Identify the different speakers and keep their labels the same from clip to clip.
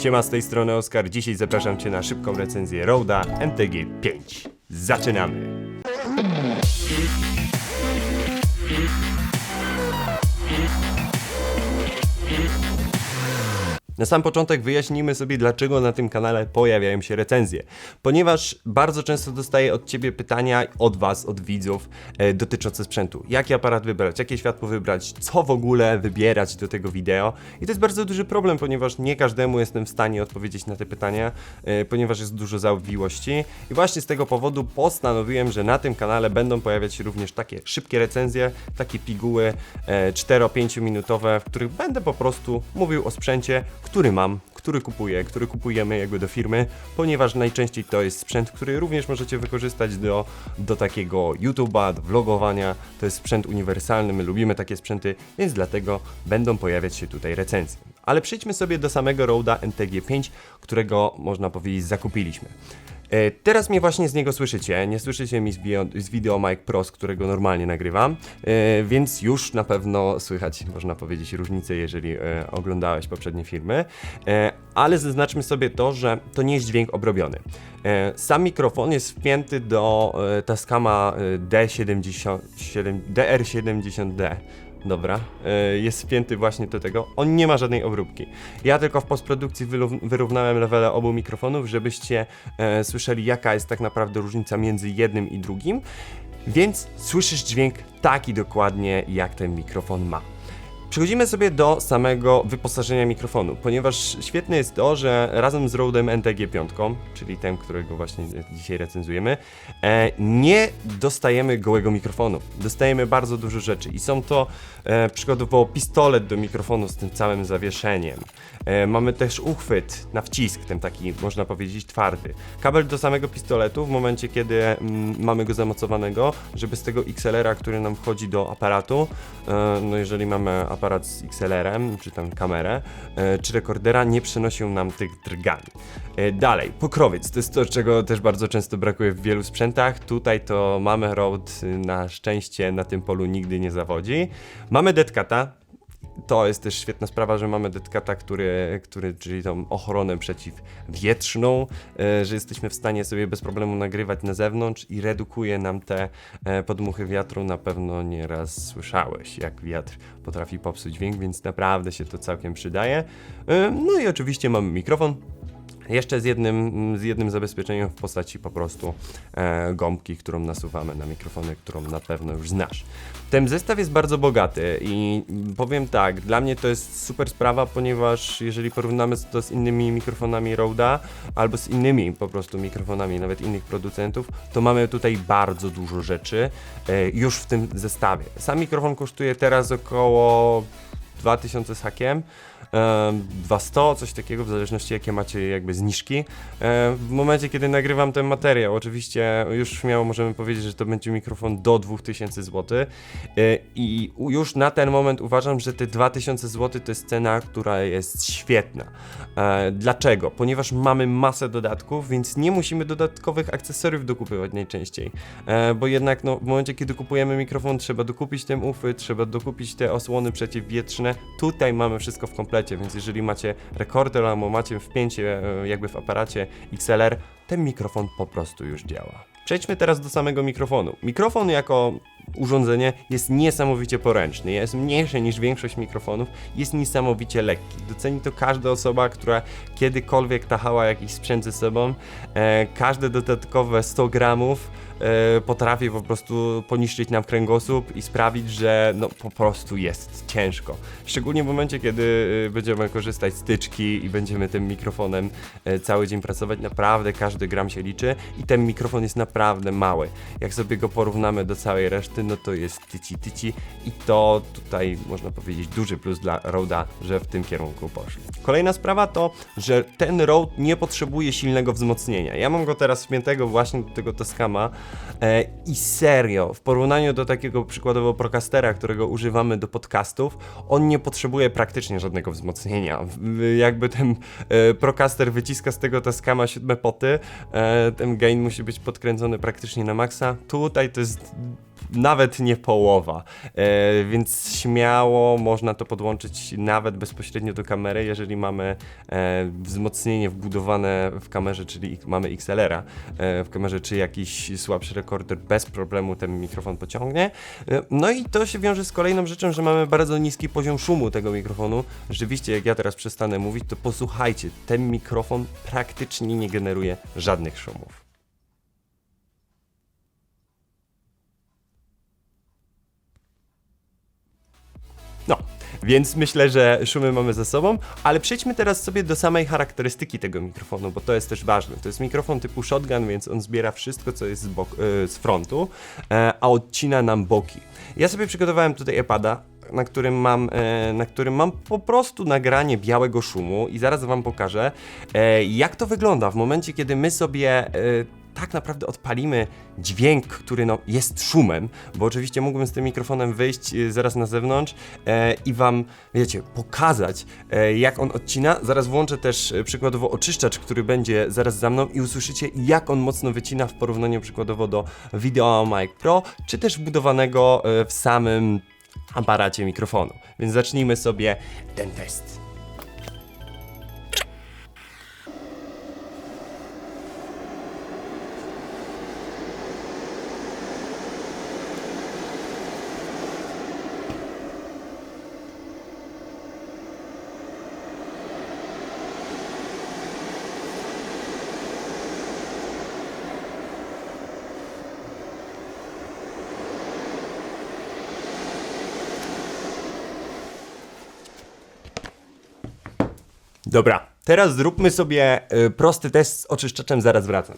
Speaker 1: Siema, z tej strony Oskar. Dzisiaj zapraszam Cię na szybką recenzję Roda MTG 5. Zaczynamy! Na sam początek wyjaśnijmy sobie, dlaczego na tym kanale pojawiają się recenzje. Ponieważ bardzo często dostaję od Ciebie pytania, od Was, od widzów, e, dotyczące sprzętu. Jaki aparat wybrać, jakie światło wybrać, co w ogóle wybierać do tego wideo. I to jest bardzo duży problem, ponieważ nie każdemu jestem w stanie odpowiedzieć na te pytania, e, ponieważ jest dużo zawiłości. I właśnie z tego powodu postanowiłem, że na tym kanale będą pojawiać się również takie szybkie recenzje, takie piguły e, 4-5 minutowe, w których będę po prostu mówił o sprzęcie, który mam, który kupuję, który kupujemy jakby do firmy, ponieważ najczęściej to jest sprzęt, który również możecie wykorzystać do, do takiego YouTube'a, do vlogowania. To jest sprzęt uniwersalny, my lubimy takie sprzęty, więc dlatego będą pojawiać się tutaj recenzje. Ale przejdźmy sobie do samego Roda MTG5, którego można powiedzieć zakupiliśmy. E, Teraz mnie właśnie z niego słyszycie. Nie słyszycie mi z, bio, z wideo Mike Pro, z którego normalnie nagrywam, e, więc już na pewno słychać, można powiedzieć, różnicę, jeżeli e, oglądałeś poprzednie filmy. Ale zaznaczmy sobie to, że to nie jest dźwięk obrobiony. Sam mikrofon jest wpięty do Tascama e, D70, siedem- DR70D. Dobra, e, jest wpięty właśnie do tego. On nie ma żadnej obróbki. Ja tylko w postprodukcji wyrównałem levele obu mikrofonów, żebyście e, słyszeli, jaka jest tak naprawdę różnica między jednym i drugim. Więc słyszysz dźwięk taki dokładnie, jak ten mikrofon ma. Przechodzimy sobie do samego wyposażenia mikrofonu, ponieważ świetne jest to, że razem z Rodem NTG5, czyli tym, którego właśnie dzisiaj recenzujemy, e, nie dostajemy gołego mikrofonu. Dostajemy bardzo dużo rzeczy i są to e, przykładowo pistolet do mikrofonu z tym całym zawieszeniem. E, mamy też uchwyt na wcisk, ten taki można powiedzieć twardy. Kabel do samego pistoletu w momencie, kiedy mm, mamy go zamocowanego, żeby z tego XLR-a, który nam wchodzi do aparatu, e, no jeżeli mamy aparat z XLR-em, czy tam kamerę, e, czy rekordera, nie przynosił nam tych drgań. E, dalej, pokrowiec, to jest to, czego też bardzo często brakuje w wielu sprzętach. Tutaj to mamy Rode, y, na szczęście na tym polu nigdy nie zawodzi. Mamy Deadcata, to jest też świetna sprawa, że mamy Deadcata, który, który, czyli tą ochronę przeciwwietrzną, e, że jesteśmy w stanie sobie bez problemu nagrywać na zewnątrz i redukuje nam te e, podmuchy wiatru. Na pewno nieraz słyszałeś, jak wiatr potrafi popsuć dźwięk, więc naprawdę się to całkiem przydaje. E, no i oczywiście mamy mikrofon, jeszcze z jednym, z jednym zabezpieczeniem w postaci po prostu e, gąbki, którą nasuwamy na mikrofony, którą na pewno już znasz. Ten zestaw jest bardzo bogaty i powiem tak, dla mnie to jest super sprawa, ponieważ jeżeli porównamy to z innymi mikrofonami Rode'a albo z innymi po prostu mikrofonami, nawet innych producentów, to mamy tutaj bardzo dużo rzeczy e, już w tym zestawie. Sam mikrofon kosztuje teraz około 2000 z hakiem. e, 200, coś takiego, w zależności jakie macie jakby zniżki. W momencie, kiedy nagrywam ten materiał, oczywiście już śmiało możemy powiedzieć, że to będzie mikrofon do 2000 zł E, i już na ten moment uważam, że te 2000 zł to jest cena, która jest świetna. E, Dlaczego? Ponieważ mamy masę dodatków, więc nie musimy dodatkowych akcesoriów dokupywać najczęściej, E, bo jednak no, w momencie, kiedy kupujemy mikrofon, trzeba dokupić ten uchwyt, trzeba dokupić te osłony przeciwwietrzne. Tutaj mamy wszystko w komplecie, więc jeżeli macie rekorder albo macie wpięcie e, jakby w aparacie XLR, ten mikrofon po prostu już działa. Przejdźmy teraz do samego mikrofonu. Mikrofon jako urządzenie jest niesamowicie poręczny, jest mniejszy niż większość mikrofonów, jest niesamowicie lekki. Doceni to każda osoba, która kiedykolwiek tachała jakiś sprzęt ze sobą. E, każde dodatkowe 100 gramów e, potrafi po prostu poniszczyć nam kręgosłup i sprawić, że no po prostu jest ciężko. Szczególnie w momencie, kiedy e, będziemy korzystać z tyczki i będziemy tym mikrofonem e, cały dzień pracować, naprawdę każdy gram się liczy i ten mikrofon jest naprawdę mały. Jak sobie go porównamy do całej reszty, no to jest tyci tyci i to tutaj można powiedzieć duży plus dla Roda, że w tym kierunku poszli. Kolejna sprawa to, że ten Rode nie potrzebuje silnego wzmocnienia. Ja mam go teraz wpiętego właśnie do tego Tascama e, i serio, w porównaniu do takiego przykładowo Procastera, którego używamy do podcastów, on nie potrzebuje praktycznie żadnego wzmocnienia. Jakby ten e, Procaster wyciska z tego Tascama siódme poty, e, ten gain musi być podkręcony praktycznie na maksa. Tutaj to jest nawet nie połowa. E, więc śmiało można to podłączyć nawet bezpośrednio do kamery, jeżeli mamy e, wzmocnienie wbudowane w kamerze, czyli mamy XLR-a e, w kamerze, czy jakiś słabszy rekorder, bez problemu ten mikrofon pociągnie. E, no i to się wiąże z kolejną rzeczą, że mamy bardzo niski poziom szumu tego mikrofonu. Rzeczywiście, jak ja teraz przestanę mówić, to posłuchajcie, ten mikrofon praktycznie nie generuje żadnych szumów. No, więc myślę, że szumy mamy ze sobą, ale przejdźmy teraz sobie do samej charakterystyki tego mikrofonu, bo to jest też ważne. To jest mikrofon typu shotgun, więc on zbiera wszystko, co jest z, bok, e, z frontu, e, a odcina nam boki. Ja sobie przygotowałem tutaj epada, na którym mam, e, na którym mam po prostu nagranie białego szumu i zaraz wam pokażę, jak to wygląda w momencie, kiedy my sobie tak naprawdę odpalimy dźwięk, który no, jest szumem, bo oczywiście mógłbym z tym mikrofonem wyjść e, zaraz na zewnątrz e, i wam, wiecie, pokazać, e, jak on odcina. Zaraz włączę też e, przykładowo oczyszczacz, który będzie zaraz za mną i usłyszycie, jak on mocno wycina w porównaniu przykładowo do Video Mic Pro, czy też wbudowanego e, w samym aparacie mikrofonu. Więc zacznijmy sobie ten test. Dobra, teraz zróbmy sobie y, prosty test z oczyszczaczem, zaraz wracam.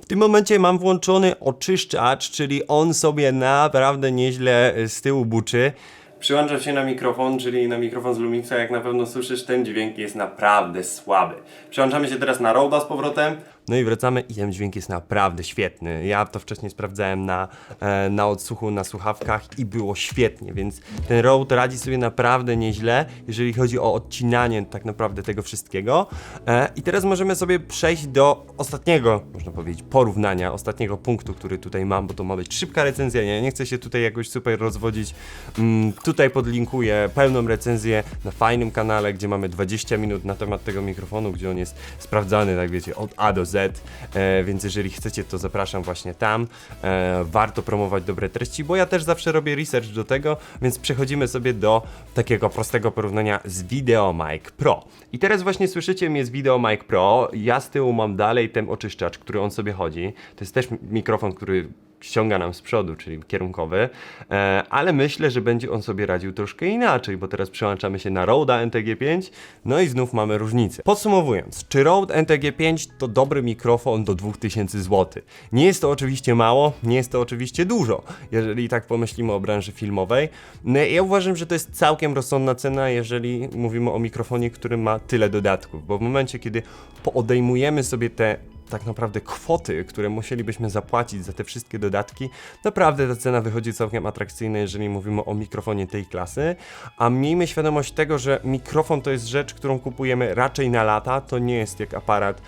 Speaker 1: W tym momencie mam włączony oczyszczacz, czyli on sobie naprawdę nieźle y, z tyłu buczy. Przyłączam się na mikrofon, czyli na mikrofon z Lumixa, jak na pewno słyszysz, ten dźwięk jest naprawdę słaby. Przełączamy się teraz na Roda z powrotem. No i wracamy i ten dźwięk jest naprawdę świetny. Ja to wcześniej sprawdzałem na, e, na odsłuchu, na słuchawkach i było świetnie, więc ten Rode radzi sobie naprawdę nieźle, jeżeli chodzi o odcinanie tak naprawdę tego wszystkiego. E, I teraz możemy sobie przejść do ostatniego, można powiedzieć, porównania, ostatniego punktu, który tutaj mam, bo to ma być szybka recenzja, nie, nie chcę się tutaj jakoś super rozwodzić. Mm, tutaj podlinkuję pełną recenzję na fajnym kanale, gdzie mamy 20 minut na temat tego mikrofonu, gdzie on jest sprawdzany, tak wiecie, od A do Z, e, więc jeżeli chcecie, to zapraszam właśnie tam. E, warto promować dobre treści, bo ja też zawsze robię research do tego, więc przechodzimy sobie do takiego prostego porównania z VideoMic Pro. I teraz właśnie słyszycie mnie z VideoMic Pro, ja z tyłu mam dalej ten oczyszczacz, który on sobie chodzi. To jest też mikrofon, który ściąga nam z przodu, czyli kierunkowy, e, ale myślę, że będzie on sobie radził troszkę inaczej, bo teraz przełączamy się na Rode'a NTG5, no i znów mamy różnicę. Podsumowując, czy Rode NTG5 to dobry mikrofon do 2000 zł? Nie jest to oczywiście mało, nie jest to oczywiście dużo, jeżeli tak pomyślimy o branży filmowej. No, ja uważam, że to jest całkiem rozsądna cena, jeżeli mówimy o mikrofonie, który ma tyle dodatków, bo w momencie, kiedy poodejmujemy sobie te tak naprawdę kwoty, które musielibyśmy zapłacić za te wszystkie dodatki, naprawdę ta cena wychodzi całkiem atrakcyjna, jeżeli mówimy o mikrofonie tej klasy. A miejmy świadomość tego, że mikrofon to jest rzecz, którą kupujemy raczej na lata. To nie jest jak aparat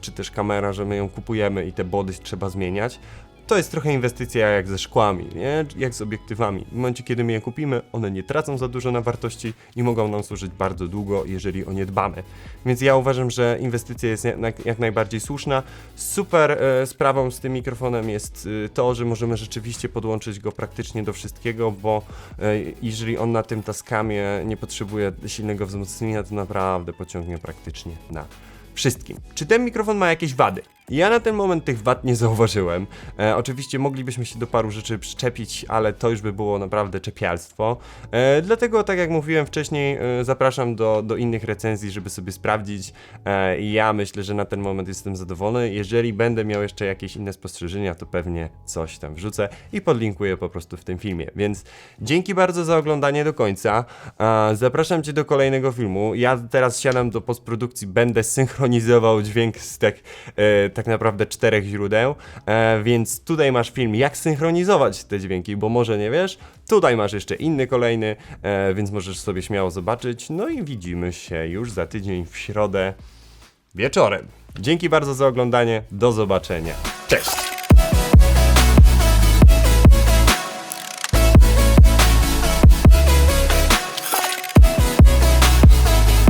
Speaker 1: czy też kamera, że my ją kupujemy i te body trzeba zmieniać. To jest trochę inwestycja jak ze szkłami, nie? jak z obiektywami. W momencie, kiedy my je kupimy, one nie tracą za dużo na wartości i mogą nam służyć bardzo długo, jeżeli o nie dbamy. Więc ja uważam, że inwestycja jest jak, najbardziej słuszna. Super e, sprawą z tym mikrofonem jest e, to, że możemy rzeczywiście podłączyć go praktycznie do wszystkiego, bo e, jeżeli on na tym taskamie nie potrzebuje silnego wzmocnienia, to naprawdę pociągnie praktycznie na wszystkim. Czy ten mikrofon ma jakieś wady? Ja na ten moment tych wad nie zauważyłem. E, oczywiście moglibyśmy się do paru rzeczy przyczepić, ale to już by było naprawdę czepialstwo. E, dlatego, tak jak mówiłem wcześniej, e, zapraszam do, do innych recenzji, żeby sobie sprawdzić. E, ja myślę, że na ten moment jestem zadowolony. Jeżeli będę miał jeszcze jakieś inne spostrzeżenia, to pewnie coś tam wrzucę i podlinkuję po prostu w tym filmie. Więc dzięki bardzo za oglądanie do końca. E, zapraszam Cię do kolejnego filmu. Ja teraz siadam do postprodukcji, będę synchronizował dźwięk z tak, e, tak naprawdę czterech źródeł, e, więc tutaj masz film, jak synchronizować te dźwięki, bo może nie wiesz. Tutaj masz jeszcze inny kolejny, e, więc możesz sobie śmiało zobaczyć. No i widzimy się już za tydzień w środę wieczorem. Dzięki bardzo za oglądanie. Do zobaczenia. Cześć!